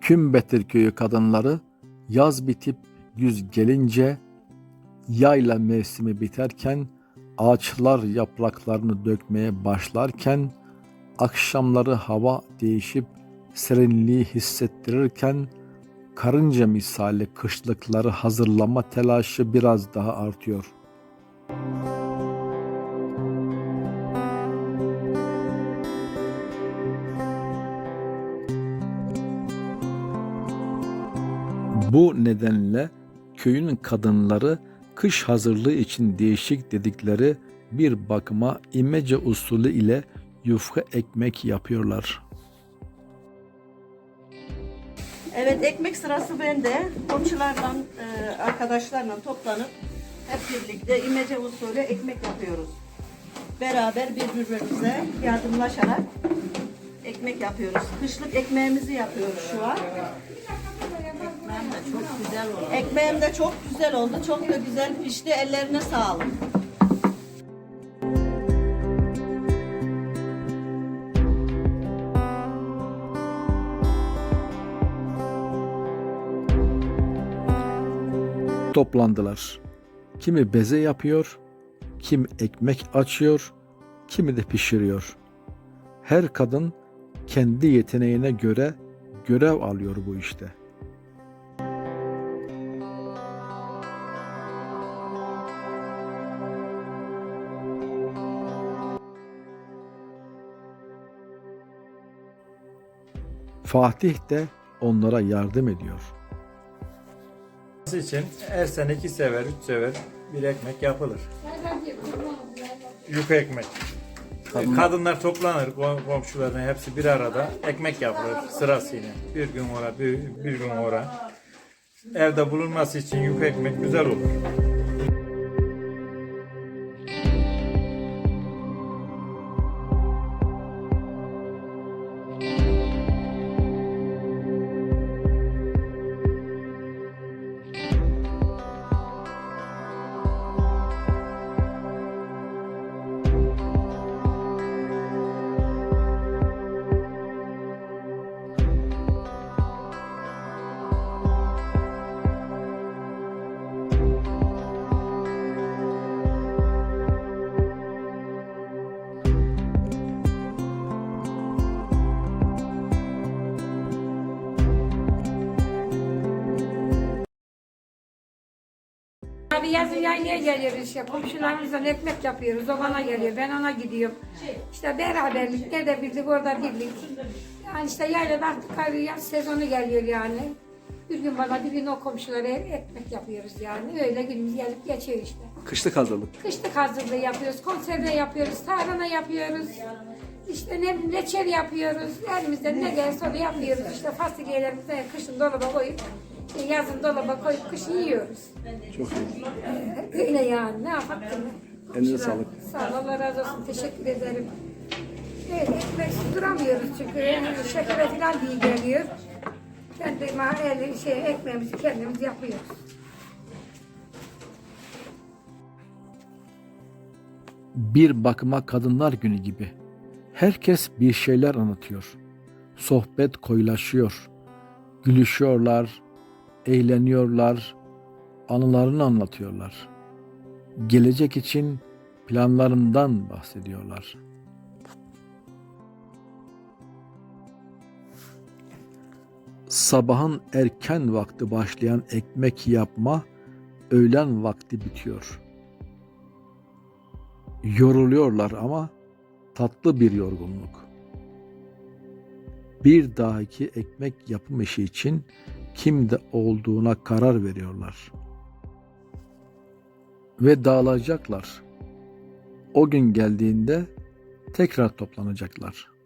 Kümbettir köyü kadınları yaz bitip güz gelince yayla mevsimi biterken ağaçlar yapraklarını dökmeye başlarken akşamları hava değişip serinliği hissettirirken karınca misali kışlıkları hazırlama telaşı biraz daha artıyor. Bu nedenle köyün kadınları kış hazırlığı için değişik dedikleri bir bakıma imece usulü ile yufka ekmek yapıyorlar. Evet ekmek sırası bende. Komşularla, e, arkadaşlarla toplanıp hep birlikte imece usulü ekmek yapıyoruz. Beraber birbirimize yardımlaşarak ekmek yapıyoruz. Kışlık ekmeğimizi yapıyoruz şu an. Çok güzel oldu. Ekmeğim de çok güzel oldu. Çok da güzel pişti. Ellerine sağlık. Toplandılar. Kimi beze yapıyor, kim ekmek açıyor, kimi de pişiriyor. Her kadın kendi yeteneğine göre görev alıyor bu işte. Fatih de onlara yardım ediyor. için her sene iki sefer, üç sefer bir ekmek yapılır. Yufka ekmek. Kadınlar toplanır, kom- komşuların hepsi bir arada ekmek yapılır sırasıyla. Bir gün ora, bir, bir gün ora. Evde bulunması için yufka ekmek güzel olur. Abi yazın yaylaya geliyoruz işte komşularımızdan ekmek yapıyoruz. O bana geliyor ben ona gidiyorum. İşte beraberlik ne de birlik orada birlik. Yani işte yaylada artık abi yaz sezonu geliyor yani. Bir gün bana bir gün o komşulara ekmek yapıyoruz yani. Öyle günümüz gelip geçiyor işte. Kışlık hazırlık. Kışlık hazırlığı yapıyoruz, konserve yapıyoruz, tarhana yapıyoruz. İşte ne reçel yapıyoruz. Elimizden ne gelirse onu yapıyoruz. İşte fasulyelerimizi kışın dolaba koyup yazın dolaba koyup kışın yiyoruz. Çok iyi. Öyle yani ne yapalım? Elinize sağlık. Sağ ol Allah razı olsun teşekkür ederim. Evet ekmeksiz duramıyoruz çünkü şekere falan diye geliyor. Kendi el, şey, ekmeğimizi kendimiz yapıyoruz. Bir bakıma kadınlar günü gibi. Herkes bir şeyler anlatıyor. Sohbet koyulaşıyor. Gülüşüyorlar, eğleniyorlar, anılarını anlatıyorlar. Gelecek için planlarından bahsediyorlar. Sabahın erken vakti başlayan ekmek yapma öğlen vakti bitiyor. Yoruluyorlar ama tatlı bir yorgunluk. Bir dahaki ekmek yapım işi için kimde olduğuna karar veriyorlar. Ve dağılacaklar. O gün geldiğinde tekrar toplanacaklar.